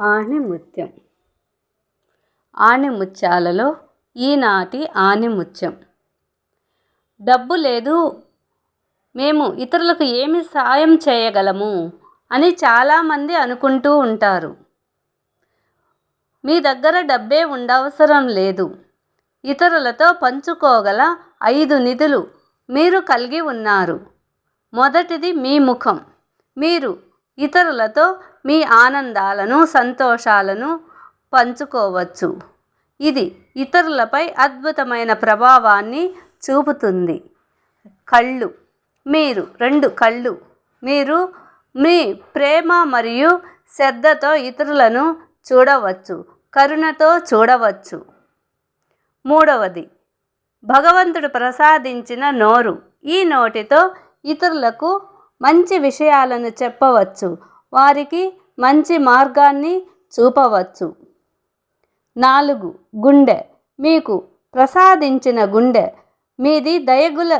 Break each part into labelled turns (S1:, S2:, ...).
S1: ఆణిముత్యం ఆణిముత్యాలలో ఈనాటి ఆణిముత్యం డబ్బు లేదు మేము ఇతరులకు ఏమి సాయం చేయగలము అని చాలామంది అనుకుంటూ ఉంటారు. మీ దగ్గర డబ్బే ఉండవసరం లేదు. ఇతరులతో పంచుకోగల ఐదు నిధులు మీరు కలిగి ఉన్నారు. మొదటిది మీ ముఖం. మీరు ఇతరులతో మీ ఆనందాలను సంతోషాలను పంచుకోవచ్చు. ఇది ఇతరులపై అద్భుతమైన ప్రభావాన్ని చూపుతుంది. కళ్ళు. మీరు రెండు కళ్ళు. మీరు మీ ప్రేమ మరియు శ్రద్ధతో ఇతరులను చూడవచ్చు కరుణతో చూడవచ్చు. మూడవది. భగవంతుడు ప్రసాదించిన నోరు. ఈ నోటితో ఇతరులకు మంచి విషయాలను చెప్పవచ్చు. వారికి మంచి మార్గాన్ని చూపవచ్చు. నాలుగు గుండె. మీకు ప్రసాదించిన గుండె. మీది దయగుల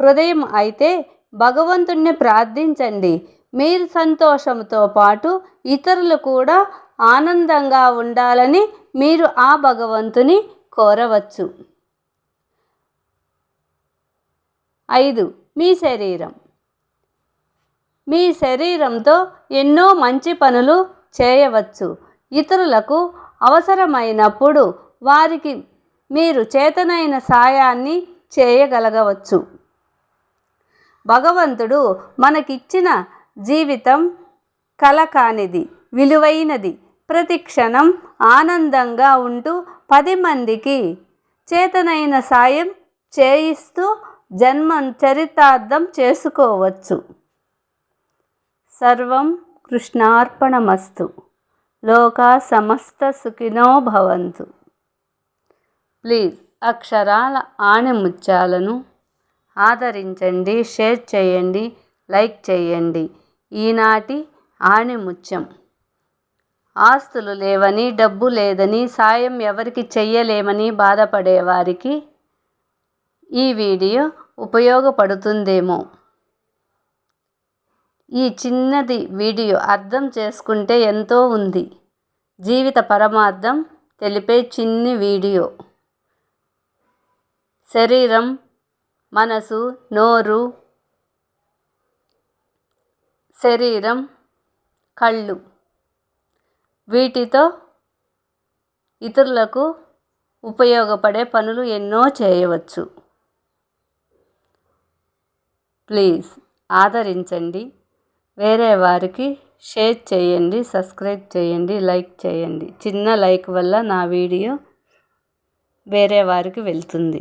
S1: హృదయం అయితే భగవంతుణ్ణి ప్రార్థించండి. మీరు సంతోషంతో పాటు ఇతరులు కూడా ఆనందంగా ఉండాలని మీరు ఆ భగవంతుని కోరవచ్చు. ఐదు మీ శరీరం. మీ శరీరంతో ఎన్నో మంచి పనులు చేయవచ్చు. ఇతరులకు అవసరమైనప్పుడు వారికి మీరు చేతనైన సాయాన్ని చేయగలగవచ్చు. భగవంతుడు మనకిచ్చిన జీవితం కల కానిది విలువైనది. ప్రతి క్షణం ఆనందంగా ఉంటూ పది మందికి చేతనైన సాయం చేయిస్తూ జన్మం చరితార్థం చేసుకోవచ్చు. సర్వం కృష్ణార్పణమస్తు. లోకా సమస్త సుఖినో భవంతు. ప్లీజ్ అక్షరాల ఆణిముత్యాలను ఆదరించండి షేర్ చేయండి లైక్ చేయండి. ఈనాటి ఆణిముత్యం. ఆస్తులు లేవని డబ్బు లేదని సాయం ఎవరికి చెయ్యలేమని బాధపడేవారికి ఈ వీడియో ఉపయోగపడుతుందేమో. ఈ చిన్నది వీడియో అర్థం చేసుకుంటే ఎంతో ఉంది. జీవిత పరమార్థం తెలిపే చిన్ని వీడియో. శరీరం మనసు నోరు శరీరం కళ్ళు వీటితో ఇతరులకు ఉపయోగపడే పనులు ఎన్నో చేయవచ్చు. ప్లీజ్ ఆదరించండి. వేరే వారికి షేర్ చేయండి సబ్స్క్రైబ్ చేయండి లైక్ చేయండి. చిన్న లైక్ వల్ల నా వీడియో వేరే వారికి వెళ్తుంది.